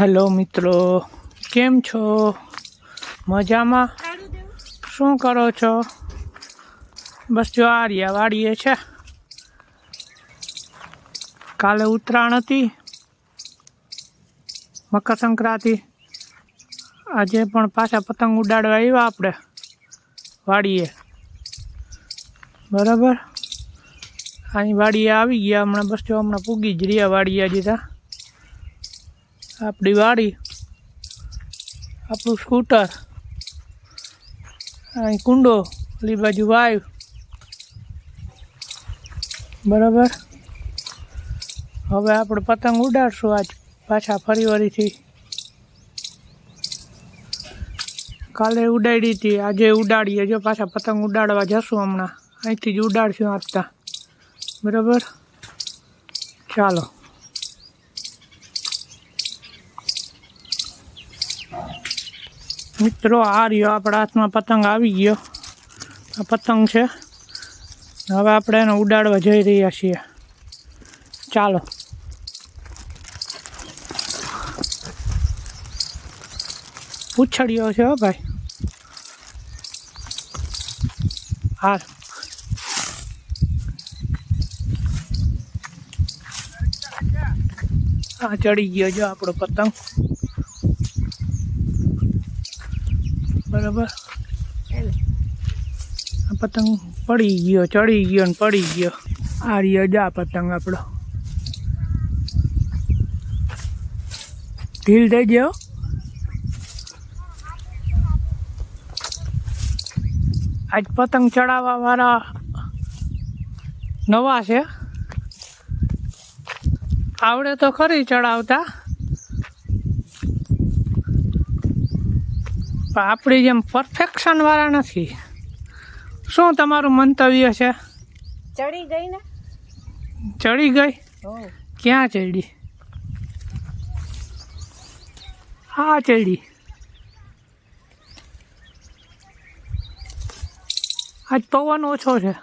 Hello મિત્રો, કેમ છો? મજામાં? શું કરો છો? બસ જો આ રહ્યા વાડીએ છે. કાલે ઉત્તરાયણ હતી. મકર સંક્રાંતિ આજે પણ પાછા પતંગ ઉડાડવા આવ્યા આપણે, વાડીએ. બરાબર? અહીં વાડીએ આવી ગયા, હમણાં બસ જો હમણાં પૂગી જ રહ્યા વાડીએ હજી ત્યાં આપણી વાડી, આપણું સ્કૂટર અહીં કુંડો, ઓલી બાજુ વાયુ. બરાબર? હવે આપણે પતંગ ઉડાડશું આજ પાછા ફરી વળીથી કાલે ઉડાડી હતી, આજે ઉડાડીએ. જો પાછા પતંગ ઉડાડવા જશું હમણાં. અહીંથી જ ઉડાડશું આપતા. બરાબર? ચાલો. મિત્રો, આ રહ્યો આપણા હાથમાં પતંગ આવી ગયો. આ પતંગ છે. હવે આપણે એને ઉડાડવા જઈ રહ્યા છીએ. ચાલો. ઉછળ્યો છે હો ભાઈ. હાર હા ચડી ગયો જો આપણો પતંગ. બરાબર? આ પતંગ પડી ગયો ચડી ગયો ને પડી ગયો. આ રહ્યો જા પતંગ આપણો. ઢીલ થઈ ગયો? આજ પતંગ ચડાવવા વાળા નવા છે. આવડે તો ખરી ચડાવતા. પણ આપણી જેમ પરફેક્શન વાળા નથી. શું તમારું મંતવ્ય છે? ચડી ગઈ ને? ચડી ગઈ? ક્યાં ચડી? હા ચડી. આજ પવન ઓછો છે.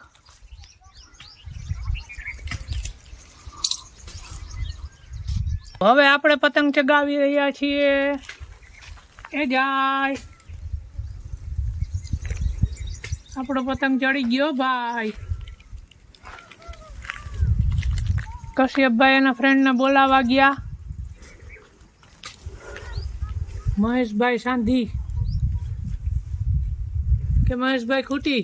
હવે આપણે પતંગ ચગાવી રહ્યા છીએ. એ જાય. આપણો પતંગ ચડી ગયો, ભાઈ. કશ્યપભાઈ એના ફ્રેન્ડને બોલાવા ગયા. મહેશભાઈ સાંધી કે મહેશભાઈ ખૂટી?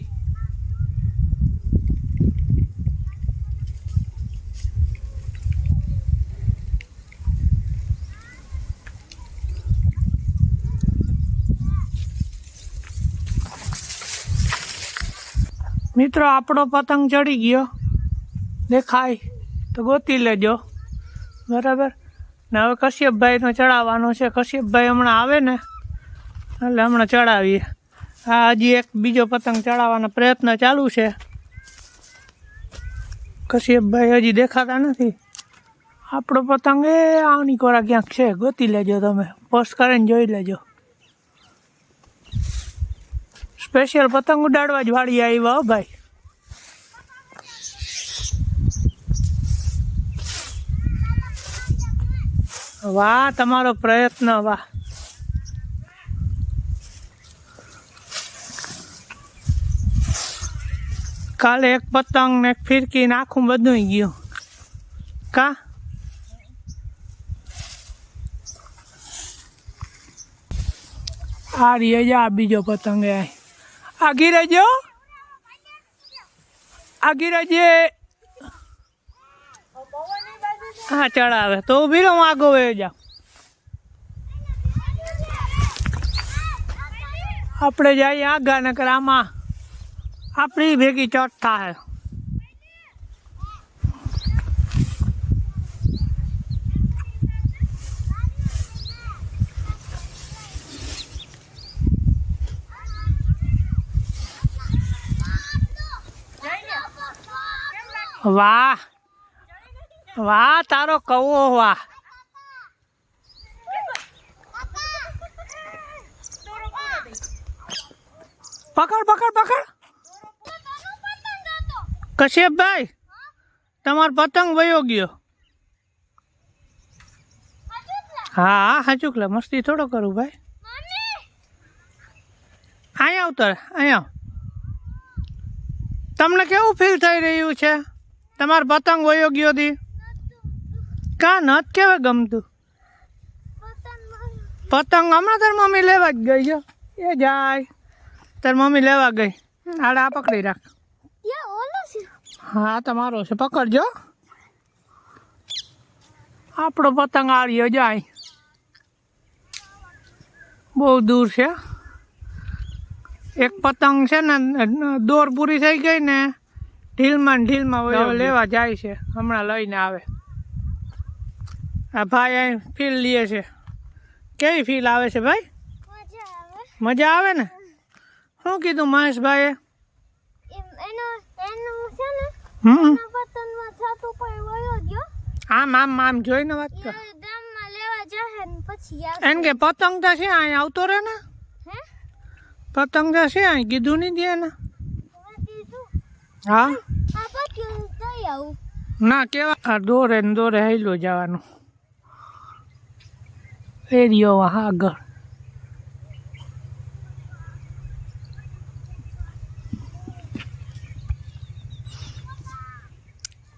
મિત્રો, આપણો પતંગ ચડી ગયો. દેખાય. તો ગોતી લેજો. બરાબર? ને હવે કશ્યપભાઈનો ચડાવવાનો છે. કશ્યપભાઈ હમણાં આવે ને, એટલે હમણાં ચડાવીએ. આ હજી એક બીજો પતંગ ચડાવવાનો પ્રયત્ન ચાલુ છે. કશ્યપભાઈ હજી દેખાતા નથી. આપણો પતંગ એ આની કોરા ક્યાંક છે? ગોતી લેજો તમે. પોસ્ટ કરીને જોઈ લેજો. સ્પેશિયલ પતંગ ઉડાડવા જ વાળી આવ્યા ભાઈ. વાહ, તમારો પ્રયત્ન, વાહ. કાલે એક પતંગ ને ફિરકી ને બધું ગયું. કા? આ રીએ બીજો પતંગ એ. આ ગીરેજો આ ગીરેજે હા ચડાવે તો ઊભી રહો, હું આગો વયો જાઉં. આપણે જઈએ આગા, નકર આમાં આપણી ભેગી ચોટ થાય. વાહ. વાહ, તારો કવો વાહ. પકડ પકડ પકડ. કશ્યપભાઈ તમારો પતંગ વયો ગયો. હા હા સાચું લે, મસ્તી થોડો કરું ભાઈ. અહીંયા ઉતર, અહીંયા. તમને કેવું ફીલ થઈ રહ્યું છે? તમારો પતંગ વયો ગયો હતી કા નથ કેવે ગમતું? પતંગ હમણાં તાર મમ્મી લેવા જ ગઈ જો એ જાય. તાર મમ્મી લેવા ગઈ. આડે આ પકડી રાખ. હા તમારો છે. પકડજો. આપણો પતંગ આર્યો જાય. બહુ દૂર છે. એક પતંગ છે ને દોર પૂરી થઈ ગઈ ને ઢીલમાં ઢીલમાં હોય લેવા જાય છે. હમણાં લઈને આવે. આ ભાઈ અહીં ફીલ લે છે. કેવી ફીલ આવે છે ભાઈ? મજા આવે. ને? શું કીધું મહેશભાઈએ? આમ આમ આમ જોઈને વાત કર. એમ કે પતંગ તો છે અહીં આવતો રહે ને? પતંગ તો છે અહીં કીધું નહીં દે ને હા? ના કેવા? આ દોરે ને દોરે હેલો જવાનું. એરિયો હા આગળ.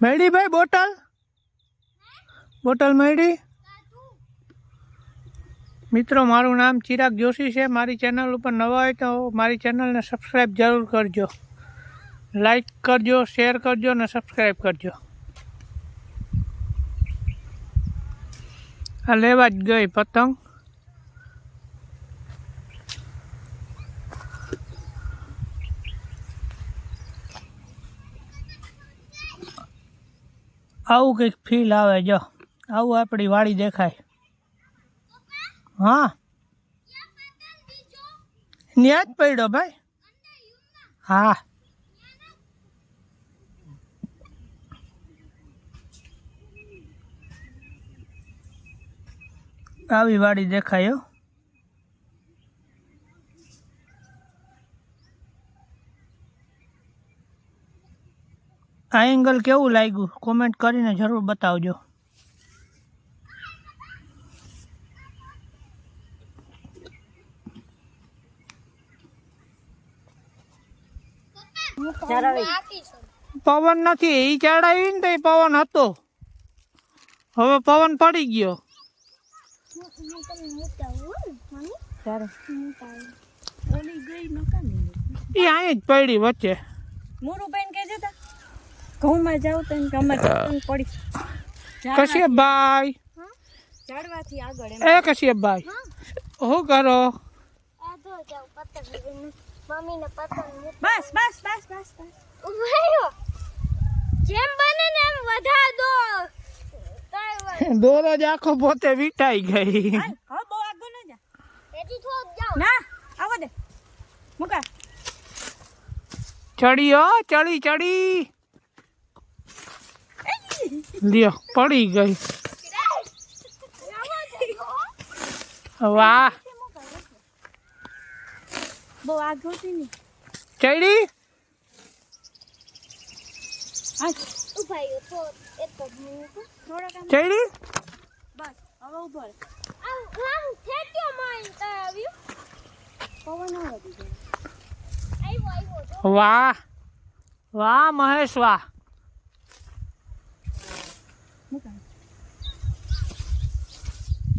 મળી ભાઈ બોટલ? બોટલ મેડી મિત્રો મારું નામ ચિરાગ જોશી છે. મારી ચેનલ ઉપર નવા હોય તો મારી ચેનલને સબસ્ક્રાઈબ જરૂર કરજો. લાઈક કરજો, શેર કરજો અને સબસ્ક્રાઈબ કરજો. આ લેવા જ ગઈ પતંગ. આવું કંઈક ફીલ આવે, જો. આવું આપણી વાડી દેખાય. હા. ન્યા જ પડ્યો ભાઈ. હા. આવી વાડી દેખાયો આ એંગલ કેવું લાગ્યું? કોમેન્ટ કરીને જરૂર બતાવજો. પવન નથી એ ચડાવી ને તો પવન હતો. હવે પવન પડી ગયો. એ અહીં જ પડી વચ્ચે. મોરું બેન કે જતા ઘઉંમાં જાવ તો કે અમારે પતંગ પડી. કશ્યપભાઈ. ઝાડવાથી આગળ એ કશ્યપભાઈ. શું કરો? મમ્મીને પતંગ બસ બસ બસ બસ બસ. ઉભાયો જેમ બને ને એમ વધા દો કાંઈ વાત દોરો જ આખો પોતે વીટાઈ ગઈ. મુકા. ચડી હો ચડી ચડી. લ્યો પડી ગઈ. વાહ. બહુ હતી ચડી? ઉભાઈ તો ચડી? બસ હવે ઊભો રહે. આમ આમ ઠેક્યો માઈન તો આવ્યું પવન આવે દીધો આવ્યો આવ્યો વાહ વાહ મહેશ વાહ.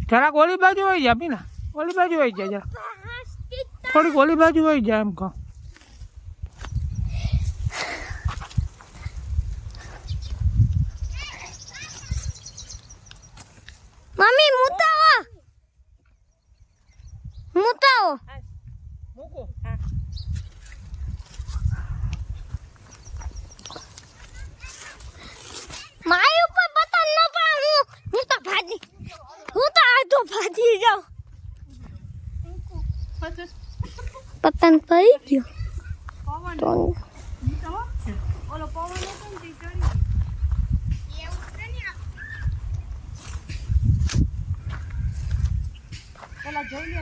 જરાક ઓલી બાજુ હોય જા બીના ઓલી બાજુ હોય જા જરા થોડીક ઓલી બાજુ હોય જા એમ કહું મમ્મી મુતાવો મુતાવો મૂકો હા મારી ઉપર પતંગ ન પડે હું હું તો ભાજી હું તો આધો ભાજી જાઉં પતંગ પડી ગયો પવન તો ઓલો પવન હતો ને તે ચડી પેલા જોઈ લે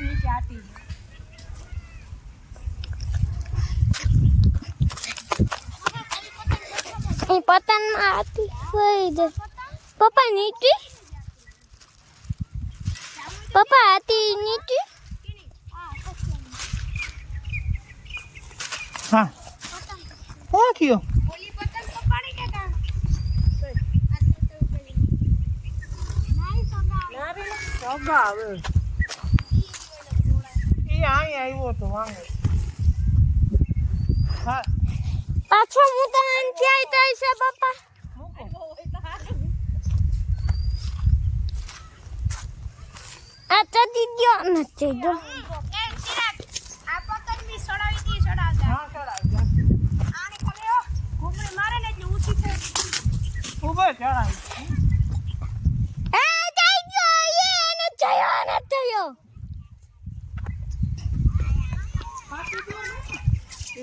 નીચે આતી એ પતંગમાં હતી પપ્પા નીચી પપ્પા હતી નીચે હા શું થયું ઓલી પતંગ પકડી કે કામ ના રે ના. સગા આવે એ અહીં આવ્યો તો હા પાછો હું તો આવી તો છે બાપા આ ચડી ગયો નથી જો આ પતંગની સડાવી દી સડાવતા હા ચડાવી જા. આને ખાલી ઓ ઘૂમરી મારે ને એટલે ઊંચી થઈ ઊભો ચડાવી એ જઈ ગયો એ એને જયો એને જયો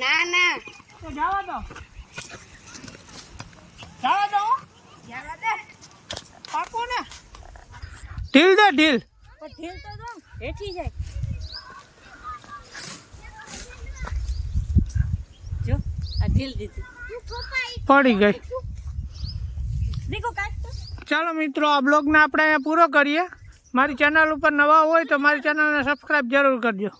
ના ના. તો જવા દો. જવા દો. જવા દે. પાકો ને. ઢીલ દે ઢીલ. ઢીલ તો જો હેઠી જાય. જો આ ઢીલ દીધી. પડી ગઈ. ચાલો મિત્રો, આ બ્લોગને આપણે અહીંયા પૂરો કરીએ. મારી ચેનલ ઉપર નવા હોય તો મારી ચેનલને સબસ્ક્રાઈબ જરૂર કરજો.